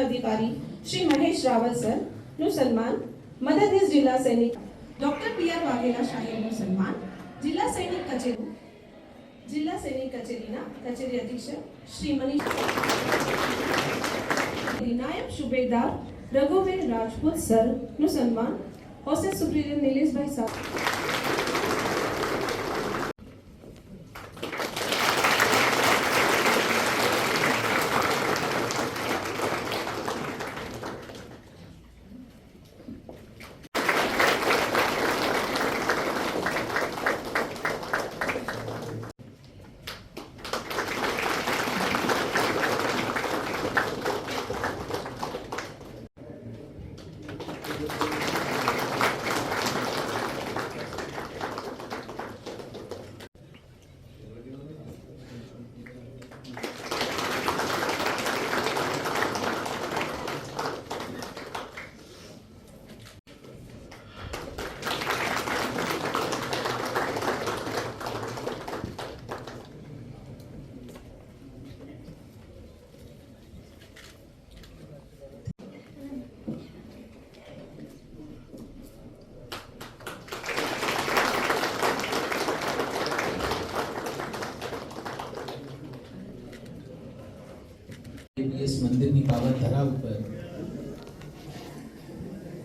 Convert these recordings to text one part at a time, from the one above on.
અધિકારી શ્રી મહેશ રાવલ સરનું સન્માન મદદનીશ જિલ્લા સૈનિક ડોક્ટર પી આર વાઘેલા સાહેબનું સન્માન, જિલ્લા સૈનિક કચેરી, જિલ્લા સૈનિક કચેરીના કચેરી અધિક્ષક શ્રી મનીષ નાયબ સુબેદાર રઘુબેન રાજપૂત સરનું સન્માન હોસ્ટેલ સુપ્રિન્ટેન્ડન્ટ નિલેશભાઈ સાહ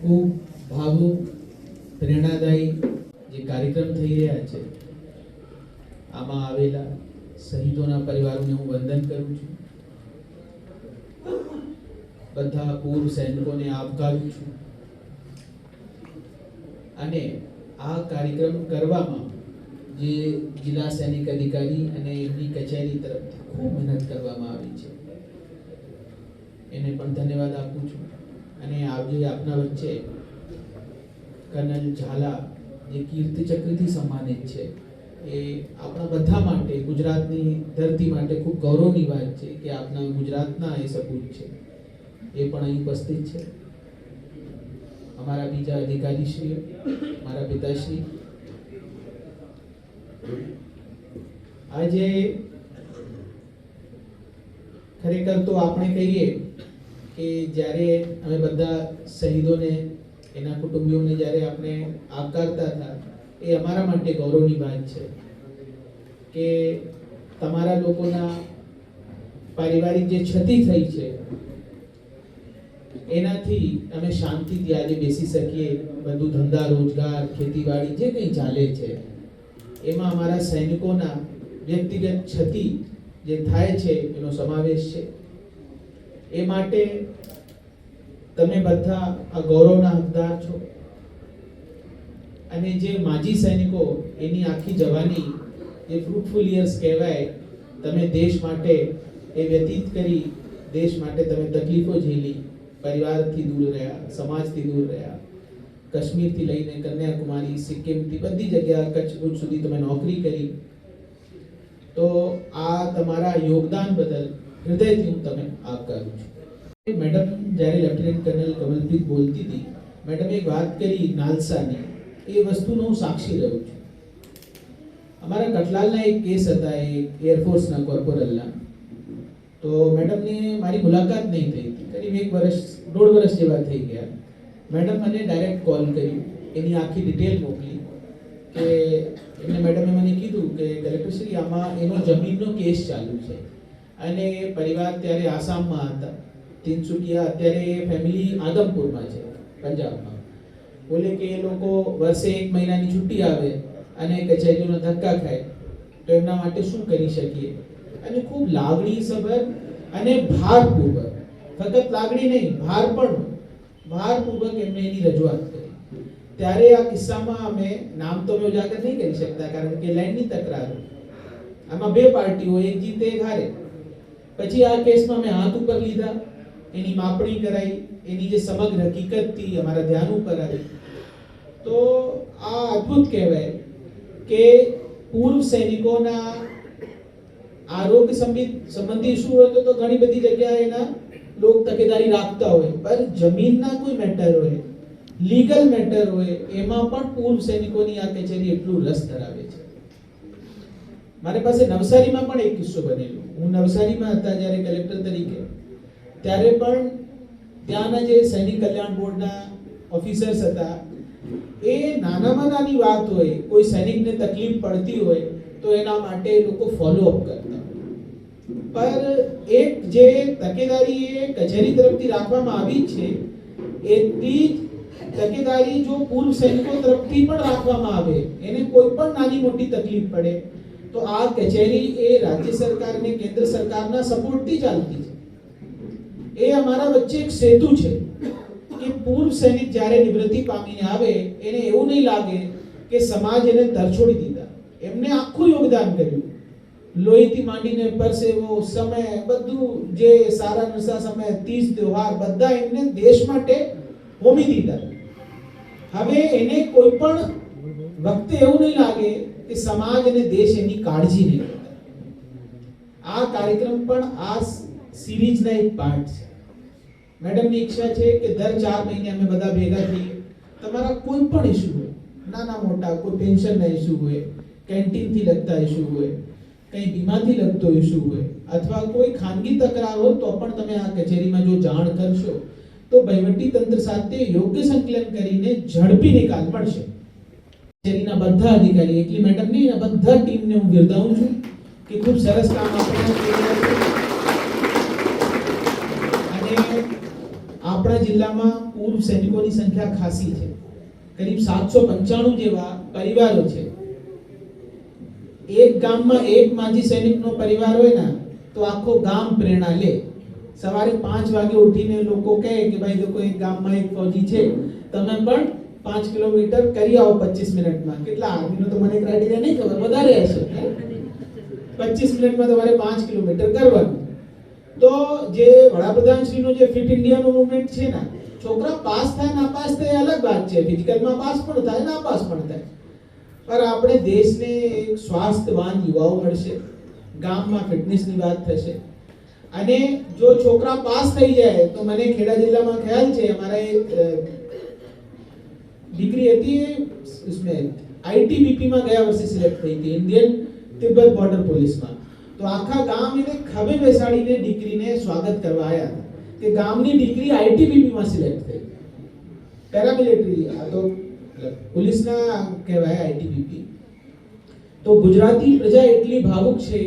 ખૂબ ભાવુક, પ્રેરણાદાયી જે કાર્યક્રમ થઈ રહ્યા છે, આમાં આવેલા શહીદોના પરિવારોને હું વંદન કરું છું. બધા પૂર્વ સૈનિકોને આવકારું છું. અને આ કાર્યક્રમ કરવામાં જે જિલ્લા સૈનિક અધિકારી અને એમની કચેરી તરફથી ખૂબ મહેનત કરવામાં આવી છે. એને પણ ધન્યવાદ આપું છું. અને આજે આપના વચ્ચે કનલ ઝાલા જે કીર્તિ સન્માનિત છે, એ આપણા બધા માટે, ગુજરાતની ધરતી માટે ખૂબ ગૌરવની વાત છે કે આપના ગુજરાતના એ સપૂત છે. એ પણ અહીં ઉપસ્થિત છે. અમારા બીજા અધિકારીશ્રીઓ, મારા પિતાશ્રી. આજે ખરેખર તો આપણે કહીએ કે જ્યારે અમે બધા શહીદોને, એના કુટુંબીઓને જ્યારે આપણે આવકારતા હતા, એ અમારા માટે ગૌરવની વાત છે. કે તમારા લોકોના પારિવારિક જે ક્ષતિ થઈ છે, એનાથી અમે શાંતિથી આજે બેસી શકીએ. બધું ધંધા, રોજગાર, ખેતીવાડી જે કંઈ ચાલે છે, એમાં અમારા સૈનિકોના વ્યક્તિગત ક્ષતિ જે થાય છે, એનો સમાવેશ છે. એ માટે તમે બધા આ ગૌરવના હકદાર છો. અને જે માજી સૈનિકો એની આખી જવાની જે ફ્રૂટફુલ યર્સ કહેવાય, તમે દેશ માટે એ વ્યતીત કરી દેશ માટે તમે તકલીફો ઝીલી, પરિવારથી દૂર રહ્યા, સમાજથી દૂર રહ્યા. કાશ્મીરથી લઈને કન્યાકુમારી, સિક્કિમથી બધી જગ્યા કચ્છ ભુજ સુધી તમે નોકરી કરી. તો આ તમારા યોગદાન બદલ હૃદયથી હું તમને આવકારું છું. મેડમ જ્યારે લેફ્ટનન્ટ કર્નલ કમલપ્રીત બોલતી હતી, મેડમે એક વાત કરી નાલસાની. એ વસ્તુનો હું સાક્ષી રહ્યો છું. અમારા કટલાલના એક કેસ હતા, એ એરફોર્સના કોર્પોરલના. તો મેડમને મારી મુલાકાત નહીં થઈ. હતી કરીબ એક વર્ષ દોઢ વર્ષ જેવા થઈ ગયા. મેડમ મને ડાયરેક્ટ કોલ કર્યું. એની આખી ડિટેલ મોકલી કે એમને મેડમે મને કીધું કે કલેક્ટરશ્રી આમાં એનો જમીનનો કેસ ચાલુ છે. અને એ પરિવાર ત્યારે આસામમાં હતા. તિનસુકિયા અત્યારે એ ફેમિલી આદમપુરમાં છે, પંજાબમાં. બોલે કે એ લોકો વર્ષે એક મહિનાની છુટ્ટી આવે અને કચેરીનો ધક્કા ખાય. તો એમના માટે શું કરી શકીએ? અને ખૂબ લાગણીસભર અને ભારપૂર્વક. ફક્ત લાગણી નહીં, ભાર પણ. ભારપૂર્વક એમને એની રજૂઆત કરી. ત્યારે આ કિસ્સામાં અમે નામ તો અમે ઉજાગર નહીં કરી શકતા, કારણ કે લેન્ડની તકરાર. આમાં બે પાર્ટીઓ એક જીતે, એક હારે. પછી આ કેસમાં મેં હાથ ઉપર લીધા, એની માપણી કરાઈ, એની જે સમગ્ર હકીકત હતી અમારા ધ્યાન ઉપર આવી. તો આ અદ્ભુત કહેવાય કે પૂર્વ સૈનિકોના આરોગ્ય સંબંધિત સંબંધી શું હોય તો ઘણી બધી જગ્યાએ એના લોક તકેદારી રાખતા હોય પર જમીનના કોઈ મેટર હોય લીગલ મેટર હોય, એમાં પણ પૂર્વ સૈનિકોની આ કચેરી એટલું રસ ધરાવે છે. મારી પાસે નવસારીમાં પણ એક કિસ્સો બનેલો. હું નવસારીમાં હતા જ્યારે કલેક્ટર તરીકે, ત્યારે પણ ત્યાંના જે સૈનિક કલ્યાણ બોર્ડના ઓફિસર્સ હતા, એ નાનામાં નાની વાત હોય, કોઈ સૈનિકને તકલીફ પડતી હોય, તો એના માટે લોકો ફોલોઅપ કરતા. પર એક જે તકેદારી એ કચેરી તરફથી રાખવામાં આવી છે એટલી જ તકેદારી જો પૂર્વ સૈનિકો તરફથી પણ રાખવામાં આવે, એને કોઈ પણ નાની મોટી તકલીફ પડે તો આ કચેરી એ રાજ્ય સરકાર ને કેન્દ્ર સરકારના સપોર્ટથી ચાલતી છે. એ અમારા વચ્ચે એક સેતુ છે કે પૂર્વ સૈનિક જ્યારે નિવૃત્તિ પામીને આવે, એને એવું નહીં લાગે કે સમાજ એને તરછોડી દીધા. એમને આખું યોગદાન કર્યું. લોહીથી માંડીને પરસેવો, સમય, બધું જે સારા નશા સમય, તીજ તહેવાર, બધા એમને દેશ માટે હોમી દીધા. હવે એને કોઈ પણ વખતે એવું નહીં લાગે કે સમાજ અને દેશ એની કાળજી નહીં આ કાર્યક્રમ પણ આ સિરીઝના એક પાર્ટ છે. મેડમની ઈચ્છા છે કે દર ચાર મહિને અમે બધા ભેગા થઈએ. તમારા કોઈ પણ ઇસ્યુ હોય, નાના મોટા કોઈ પેન્શનના ઇસ્યુ હોય કેન્ટીનથી લગતા ઇસ્યુ હોય, કંઈ બીમાથી લગતો ઇસ્યુ હોય, અથવા કોઈ ખાનગી તકરાર હોય તો પણ તમે આ કચેરીમાં જો જાણ કરશો, તો વહીવટી તંત્ર સાથે યોગ્ય સંકલન કરીને ઝડપી નિકાલ મળશે. કચેરીના બધા અધિકારી એકલી મેડમ નહીં આ બધા ટીમને હું બિરદાવું છું કે ખૂબ સરસ કામ આપણે અને આપણા જિલ્લામાં પૂર્વ સૈનિકોની સંખ્યા ખાસી છે. કરીબ સાતસો પંચાણું જેવા પરિવારો છે. એક ગામમાં એક માજી સૈનિકનો પરિવાર હોય ને, તો આખો ગામ પ્રેરણા લે. સવારે પાંચ વાગે ઉઠીને લોકો કહે કે ભાઈ લોકો એક ગામમાં એક ફોજી છે, તમે પણ પાંચ કિલોમીટર કરી આવો પચીસ મિનિટમાં. કેટલા? આર્મીનો તો મને ક્રાઇટેરિયા નહીં ખબર, વધારે હશે. પચીસ મિનિટમાં તમારે પાંચ કિલોમીટર કરવાનું. તો જે વડાપ્રધાનશ્રીનો જે ફિટ ઇન્ડિયાનો મુવમેન્ટ છે ને, છોકરા પાસ થાય, નાપાસ થાય અલગ વાત છે. ફિઝિકલમાં પાસ પણ થાય ના પાસ પણ થાય. પર આપણે દેશને એક સ્વાસ્થ્યવાન યુવાઓ મળશે. ગામમાં ફિટનેસની વાત થશે. અને જો છોકરા પાસ થઈ જાય, તો મને ખેડા જિલ્લામાં ખ્યાલ છે, અમારા દીકરી હતી ઇસ્માઇલ આઈટીબીપીમાં ગયા વર્ષે સિલેક્ટ થઈ હતી ઇન્ડિયન તિબ્બત બોર્ડર પોલીસમાં તો આખા ગામ એને ખભે બેસાડીને દીકરીને સ્વાગત કરવા આવ્યા હતા. કે ગામની દીકરી આઈટીબીપીમાં સિલેક્ટ થઈ. પેરામિલિટરી આ તો પોલીસના કહેવાય આઈટીબીપી તો ગુજરાતી પ્રજા એટલી ભાવુક છે,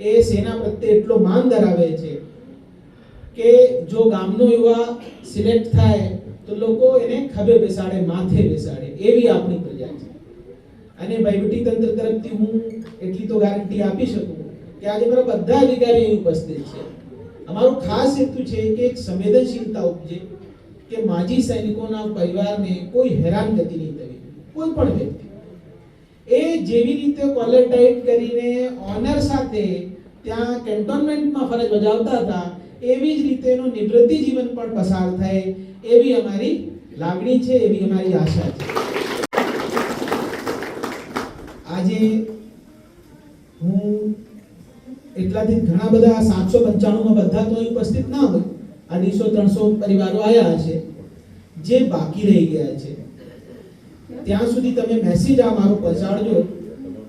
એ સેના પ્રત્યે એટલો માન ધરાવે છે, કે જો ગામનો યુવા સિલેક્ટ થાય તો લોકો એને ખભે બેસાડે, માથે બેસાડે, એવી આપણી પ્રજા છે. અને વહીવટી તંત્ર તરફથી હું એટલી તો ગેરંટી આપી શકું કે આજે મારા બધા અધિકારી અહીં ઉપસ્થિત છે. અમારો ખાસ હેતુ છે કે એક સંવેદનશીલતા ઉપજે, કે માજી સૈનિકોના પરિવારને કોઈ હેરાનગતિ નહીં થવી, કોઈ પણ વ્યક્તિ. એ જેવી રીતે કોલર ટાઈટ કરીને ઓનર સાથે ત્યાં કેન્ટોનમેન્ટમાં ફરજ બજાવતા હતા એવી જ રીતેનું નિવૃત્તિ જીવન પણ પસાર થાય એવી અમારી લાગણી છે, એવી અમારી આશા છે. આજે હું એટલાથી ઘણા બધા સાતસો પંચાણુંમાં બધા તો ઉપસ્થિત ના હોય અઢીસો ત્રણસો પરિવારો આવ્યા છે જે બાકી રહી ગયા છે. ત્યાં સુધી તમે મેસેજ આ મારો પહોંચાડજો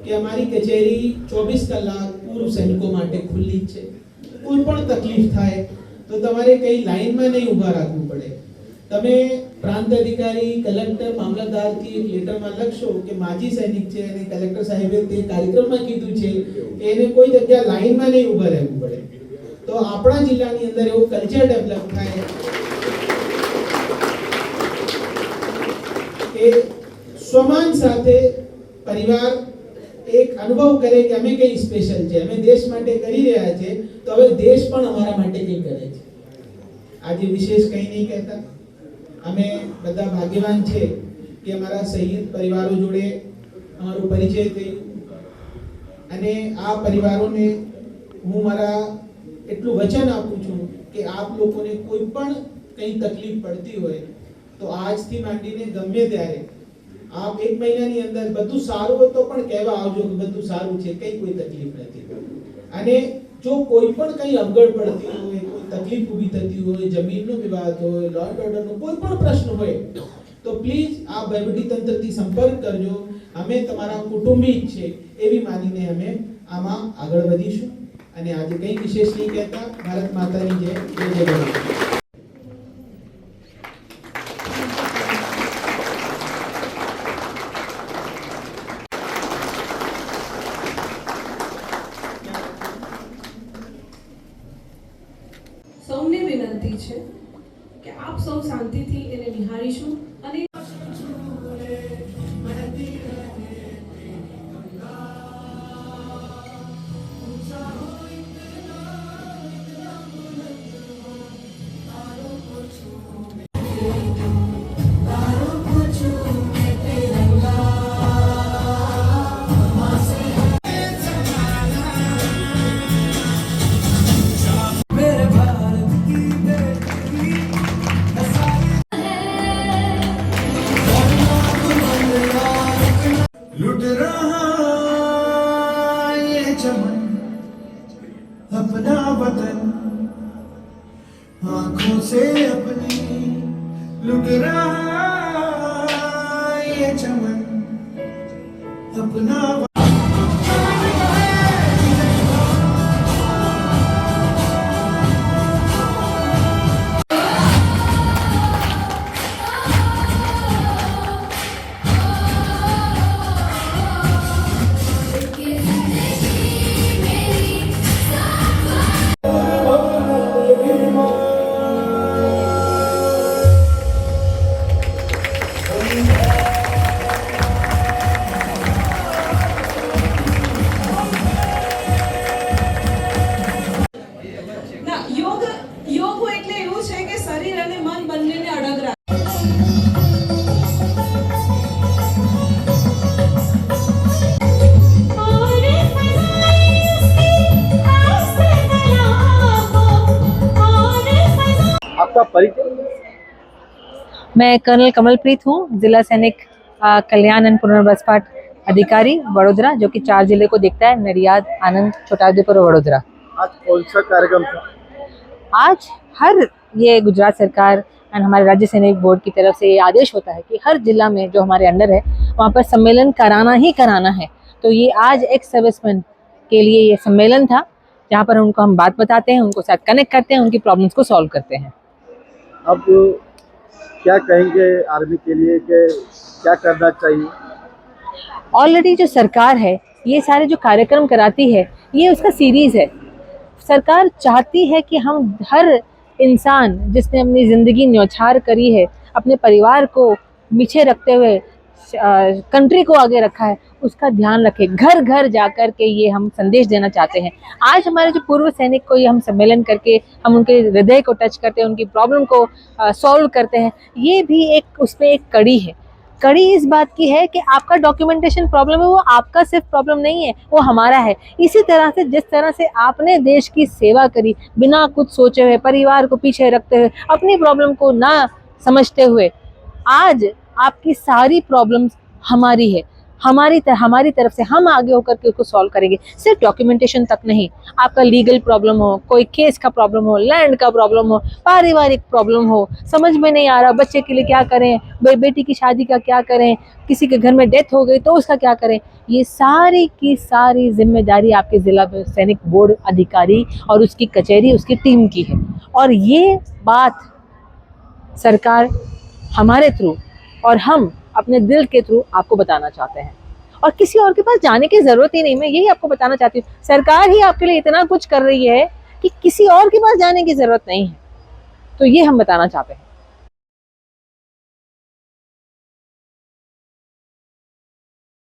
કે અમારી કચેરી ચોવીસ કલાક પૂર્વ સૈનિકો માટે ખુલ્લી છે. કોઈ પણ તકલીફ થાય, તો તમારે કઈ લાઈનમાં નહીં ઊભા રાખવું પડે. તમે પ્રાંત અધિકારી, કલેક્ટર, મામલતદારથી એક લેટરમાં લખશો કે માજી સૈનિક છે અને કલેક્ટર સાહેબે તે કાર્યક્રમમાં કીધું છે કે એને કોઈ જગ્યા લાઈનમાં નહીં ઊભા રહેવું પડે. તો આપણા જિલ્લાની અંદર એવું કલ્ચર ડેવલપ થાય એ સમાન સાથે પરિવાર એક અનુભવ કરે કે અમે કઈ સ્પેશિયલ છે, અમે દેશ માટે કરી રહ્યા છે, તો હવે દેશ પણ અમારા માટે કંઈ કરે છે. આજે વિશેષ કંઈ નહીં કહેતા. અમે બધા ભાગ્યવાન છે કે અમારા શહીદ પરિવારો જોડે અમારો પરિચય થયું. અને આ પરિવારોને હું મારા એટલું વચન આપું છું કે આપ લોકોને કોઈ પણ કંઈ તકલીફ પડતી હોય, તો આજથી માંડીને ગમે ત્યારે આપ એક મહિનાની અંદર બધું સારું હોય તો પણ કહેવા આવજો કે બધું સારું છે, કંઈ કોઈ તકલીફ નથી. અને જો કોઈ પણ કંઈ અવગડ પડતી હોય, કોઈ તકલીફ ઊભી થતી હોય, જમીનનો વિવાદ હોય લો એન્ડ ઓર્ડરનો કોઈ પણ પ્રશ્ન હોય, તો પ્લીઝ આ વહીવટી તંત્રથી સંપર્ક કરજો. અમે તમારા કુટુંબી જ છે, એવી માનીને અમે આમાં આગળ વધીશું. અને આજે કંઈ વિશેષ નહીં કહેતા. ભારત માતાની જય જય જય से अपनी लुट रहा आपका परिचय? मैं कर्नल कमलप्रीत हूँ जिला सैनिक कल्याण एंड पुनर्वास पाठ अधिकारी वडोदरा जो कि चार ज़िले को देखता है नडियाद आनंद छोटाउदेपुर और वडोदरा। आज कौन सा कार्यक्रम था? आज हर ये गुजरात सरकार एंड हमारे राज्य सैनिक बोर्ड की तरफ़ से ये आदेश होता है कि हर जिला में जो हमारे अंडर है वहाँ पर सम्मेलन कराना ही कराना है। तो ये आज एक्स सर्विसमैन के लिए ये सम्मेलन था जहाँ पर उनको हम बात बताते हैं उनको साथ कनेक्ट करते हैं उनकी प्रॉब्लम्स को सॉल्व करते हैं। अब क्या कहेंगे आर्मी के लिए कि क्या करना चाहिए? ऑलरेडी जो सरकार है, ये सारे जो कार्यक्रम कराती है, ये उसका सीरीज़ है। सरकार चाहती है कि हम हर इंसान जिसने अपनी ज़िंदगी न्यौछार करी है, अपने परिवार को पीछे रखते हुए कंट्री को आगे रखा है उसका ध्यान रखें। घर घर जाकर के ये हम संदेश देना चाहते हैं। आज हमारे जो पूर्व सैनिक को ये हम सम्मेलन करके, हम उनके हृदय को टच करते हैं, उनकी प्रॉब्लम को सॉल्व करते हैं, ये भी एक, उसमें एक कड़ी है। कड़ी इस बात की है कि आपका डॉक्यूमेंटेशन प्रॉब्लम है, वो आपका सिर्फ़ प्रॉब्लम नहीं है, वो हमारा है। इसी तरह से, जिस तरह से आपने देश की सेवा करी, बिना कुछ सोचे हुए, परिवार को पीछे रखते हुए, अपनी प्रॉब्लम को ना समझते हुए, आज आपकी सारी प्रॉब्लम्स हमारी है। हमारी तर, हमारी तरफ़ से हम आगे होकर के उसको सॉल्व करेंगे। सिर्फ़ डॉक्यूमेंटेशन तक नहीं। आपका लीगल प्रॉब्लम हो कोई केस का प्रॉब्लम हो लैंड का प्रॉब्लम हो पारिवारिक प्रॉब्लम हो समझ में नहीं आ रहा बच्चे के लिए क्या करें बे, बेटी की शादी का क्या करें किसी के घर में डेथ हो गई तो उसका क्या करें? ये सारी की सारी ज़िम्मेदारी आपके ज़िला सैनिक बोर्ड अधिकारी और उसकी कचहरी उसकी टीम की है। और ये बात सरकार हमारे थ्रू और हम अपने दिल के थ्रू आपको बताना चाहते हैं। और किसी और के पास जाने की ज़रूरत ही नहीं, मैं यही आपको बताना चाहती हूँ। सरकार ही आपके लिए इतना कुछ कर रही है कि किसी और के पास जाने की ज़रूरत नहीं है। तो ये हम बताना चाहते हैं।